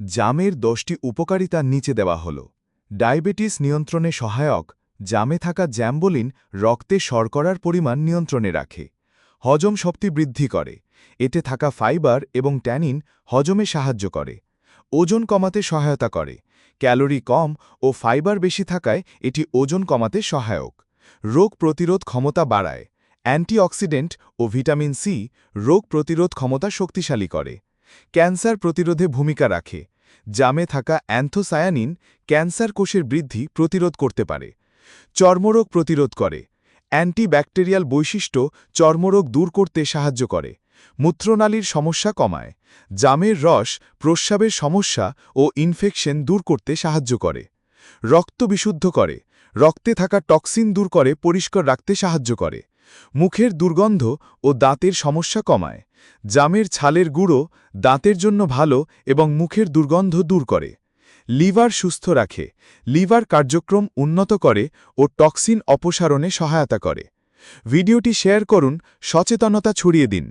জামের দশটি উপকারিতা নিচে দেওয়া হল। ডায়াবেটিস নিয়ন্ত্রণে সহায়ক, জামে থাকা জ্যাম্বোলিন রক্তে শর্করার পরিমাণ নিয়ন্ত্রণে রাখে। হজম শক্তি বৃদ্ধি করে। এতে থাকা ফাইবার এবং ট্যানিন হজমে সাহায্য করে। ওজন কমাতে সহায়তা করে। ক্যালোরি কম ও ফাইবার বেশি থাকায় এটি ওজন কমাতে সহায়ক। রোগ প্রতিরোধ ক্ষমতা বাড়ায়। অ্যান্টিঅক্সিডেন্ট ও ভিটামিন সি রোগ প্রতিরোধ ক্ষমতা শক্তিশালী করে। ক্যান্সার প্রতিরোধে ভূমিকা রাখে। জামে থাকা অ্যান্থোসায়ানিন ক্যান্সার কোষের বৃদ্ধি প্রতিরোধ করতে পারে। চর্মরোগ প্রতিরোধ করে। অ্যান্টিব্যাকটেরিয়াল বৈশিষ্ট্য চর্মরোগ দূর করতে সাহায্য করে। মূত্রনালীর সমস্যা কমায়। জামের রস, প্রস্রাবের সমস্যা ও ইনফেকশন দূর করতে সাহায্য করে। রক্ত বিশুদ্ধ করে। রক্তে থাকা টক্সিন দূর করে, পরিষ্কার রাখতে সাহায্য করে। মুখের দুর্গন্ধ ও দাঁতের সমস্যা কমায়। জামের ছালের গুঁড়ো দাঁতের জন্য ভালো এবং মুখের দুর্গন্ধ দূর করে। লিভার সুস্থ রাখে, লিভার কার্যক্রম উন্নত করে ও টক্সিন অপসারণে সহায়তা করে। ভিডিওটি শেয়ার করুন, সচেতনতা ছড়িয়ে দিন।